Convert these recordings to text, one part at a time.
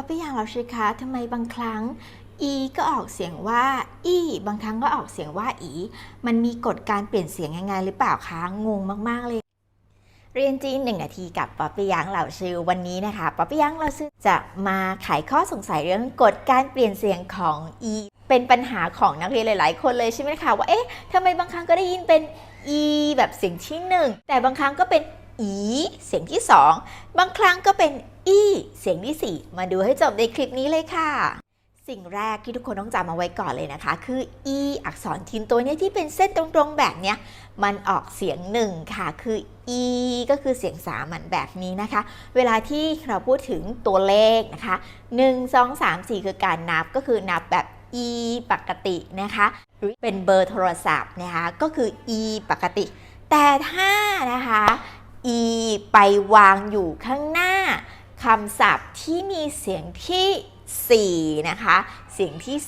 อปปี้ยางเราชิคะทำไมบางครั้งอีก็ออกเสียงว่าอีบางครั้งก็ออกเสียงว่าอี มันมีกฎการเปลี่ยนเสียงยังไงหรือเปล่าคะ งงมากๆเลย เรียนจีนหนึ่งนาทีกับป๊อปปี้ยังเหล่าชื่อวันนี้นะคะป๊อปปี้ยังเหล่าชื่อจะมาไขข้อสงสัยเรื่องกฎการเปลี่ยนเสียงของ e เป็นปัญหาของนักเรียนหลาย ๆ คนเลยใช่ไหมคะว่าเอ๊ะทำไมบางครั้งก็ได้ยินเป็น e แบบเสียงที่หนึ่งแต่บางครั้งก็เป็น e เสียงที่สองบางครั้งก็เป็น e เสียงที่สี่มาดูให้จบในคลิปนี้เลยค่ะ สิ่งแรกที่ทุกคนต้องจำเอาไว้ก่อนเลยนะคะ คือ e อักษรทินตัวนี้ที่เป็นเส้นตรงๆแบบเนี้ยมันออกเสียงหนึ่งค่ะ คือ e ก็คือเสียงสามัญแบบนี้นะคะ เวลาที่เราพูดถึงตัวเลขนะคะ 1 2 3 4 คือการนับก็คือนับแบบ e ปกตินะคะหรือเป็นเบอร์โทรศัพท์นะคะก็คือ e ปกติ แต่ถ้านะคะ e ไปวางอยู่ข้างหน้า คำศัพท์ที่มีเสียงที่ 4 นะคะ เสียงที่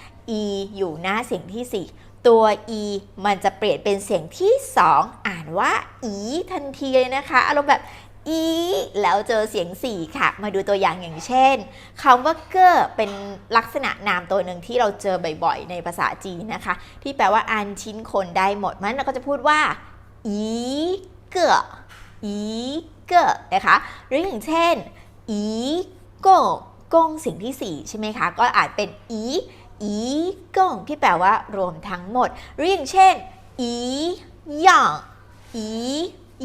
4 e อยู่หน้าเสียงที่4ตัว e มันจะเปลี่ยนเป็นเสียงที่ 2 อ่านว่า e ทันทีเลยนะคะ อารมณ์แบบ e แล้วเจอเสียง 4 ค่ะ มาดูตัวอย่างอย่างเช่นคำว่าเกอเป็นลักษณะนามตัวหนึ่งที่เราเจอบ่อยๆ ในภาษาจีนนะคะ ที่แปลว่าอันชิ้นคนได้หมดมันเราก็จะพูดว่า อีเกออี เกอนะคะ หรืออย่างเช่นอีโกกงสิ่งที่ 4 ใช่ไหมคะ ก็อาจเป็นอีอีกงที่แปลว่ารวมทั้งหมด หรืออย่างเช่นอีย่างอี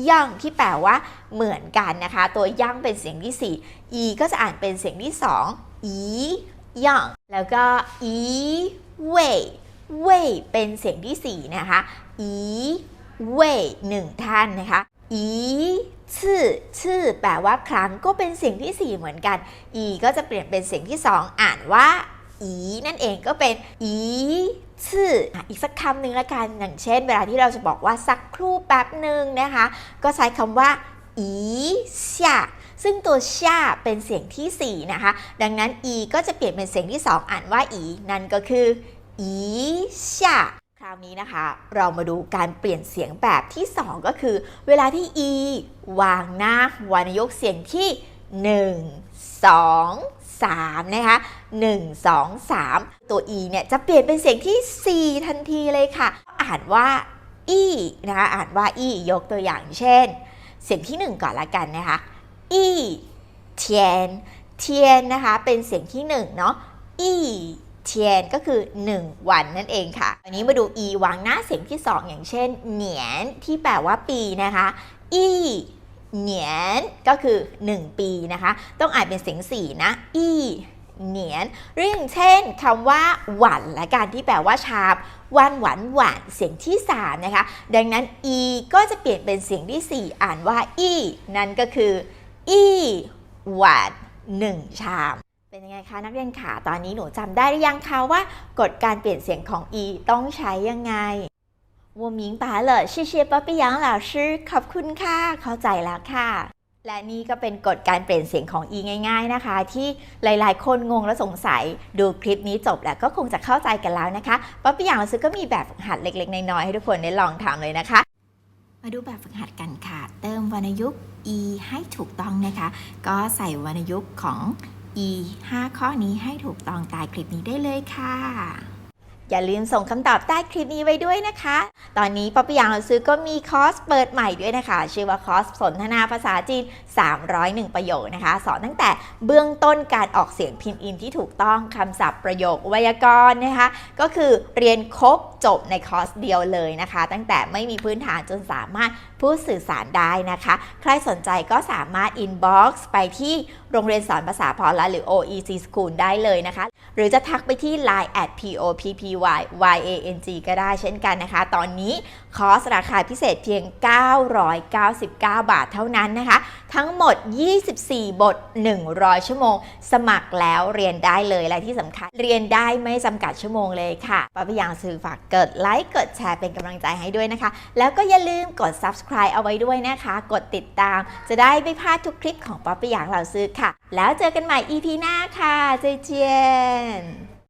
ย่างที่แปลว่าเหมือนกันนะคะ ตัวย่างเป็นเสียงที่ 4 อีก็จะอ่านเป็นเสียงที่ 2อีย่างแล้วก็อีเว่ยเว่ยเป็นเสียงที่ 4 นะคะอีเว่ยหนึ่งท่านนะคะ อีชื่อชื่อแปลว่าครั้งก็เป็นเสียงที่ 4 เหมือนกัน อีก็จะเปลี่ยนเป็นเสียงที่ 2 อ่านว่าอีนั่นเองก็เป็นอีชื่ออีกสักคำหนึ่งละกันอย่างเช่น เวลาที่เราจะบอกว่าสักครู่แป๊บหนึ่งนะคะ ก็ใช้คำว่าอีชาซึ่งตัวชาเป็นเสียงที่ 4 นะคะ ดังนั้นอีก็จะเปลี่ยนเป็นเสียงที่ 2 อ่านว่าอีนั่นก็คืออีชาาวนี้นะคะ เรามาดูการเปลี่ยนเสียงแบบที่ 2 ก็คือ เวลาที่ e วางหน้าวรรณยกเสียงที่ 1 2 3 นะคะ 1 2 3 ตัว e เนี่ยจะเปลี่ยนเป็นเสียงที่ 4 ทันทีเลยค่ะ อ่านว่า e นะคะ อ่านว่า e ยกตัวอย่างเช่น เสียงที่ 1 ก่อนละกันนะคะ e เทียนเทียนนะคะ เป็นเสียงที่ 1 เนาะ e เทียนก็คือ 1 วันนั่นเองค่ะ อันนี้มาดู e วางหน้าเสียงที่ 2 อย่างเช่น เหนียนที่แปลว่าปีนะคะ e เหนียนก็คือ 1 ปีนะคะ ต้องอ่านเป็นเสียง4นะ e เหนียนหรืออย่างเช่นคำว่าหวันและการที่แปลว่าชามวันหวานหวานเสียงที่3นะคะ ดังนั้น e ก็จะเปลี่ยนเป็นเสียงที่ 4 อ่านว่า e นั่นก็คือ e หวาน1ชาม เป็นยังไงคะนักเรียนขาตอนนี้หนูจำได้หรือยังคะว่ากฎการเปลี่ยนเสียงของ e ต้องใช้ยังไง我明白了谢谢ป๊อปปี้ยัง老师ขอบคุณค่ะ เข้าใจแล้วค่ะ และนี่ก็เป็นกฎการเปลี่ยนเสียงของ e ง่าย ๆนะคะ ที่หลายๆ คนงงและสงสัย ดูคลิปนี้จบแล้วก็คงจะเข้าใจกันแล้วนะคะป๊อปปี้ยังเราซื้อก็มีแบบฝึกหัดเล็กๆ น้อยๆให้ทุกคนได้ลองทำเลยนะคะ มาดูแบบฝึกหัดกันค่ะ เติมวรรณยุกต์ e ให้ถูกต้องนะคะ ก็ใส่วรรณยุกต์ของ e 5 ข้อนี้ให้ถูกต้องใต้คลิปนี้ได้เลยค่ะ อย่าลืมส่งคำตอบใต้คลิปนี้ไว้ด้วยนะคะ ตอนนี้ป๊อปปี้ยางเราซื้อก็มีคอร์สเปิดใหม่ด้วยนะคะ ชื่อว่าคอร์สสนทนาภาษาจีน 301 ประโยคนะคะ สอนตั้งแต่เบื้องต้นการออกเสียงพินอินที่ถูกต้องคำศัพท์ประโยคไวยากรณ์นะคะ ก็คือเรียนครบจบในคอร์สเดียวเลยนะคะ ตั้งแต่ไม่มีพื้นฐานจนสามารถพูดสื่อสารได้นะคะ ใครสนใจก็สามารถ inbox ไปที่โรงเรียนสอนภาษาพอละหรือ OEC School ได้เลยนะคะ หรือจะทักไปที่ line at poppy yang ก็ได้เช่นกันนะคะ ตอนนี้คอร์สราคาพิเศษเพียง 999 บาทเท่านั้นนะคะ ทั้งหมด 24 บท 100 ชั่วโมง สมัครแล้วเรียนได้เลยและที่สำคัญเรียนได้ไม่จำกัดชั่วโมงเลยค่ะป้าพยางสื่อฝากกดไลค์กดแชร์เป็นกำลังใจให้ด้วยนะคะ แล้วก็อย่าลืมกด subscribe เอาไว้ด้วยนะคะ กดติดตาม จะได้ไม่พลาดทุกคลิปของป๊อปปี้อยางเหล่าซื้อค่ะ แล้วเจอกันใหม่ EP หน้าค่ะเจเจียน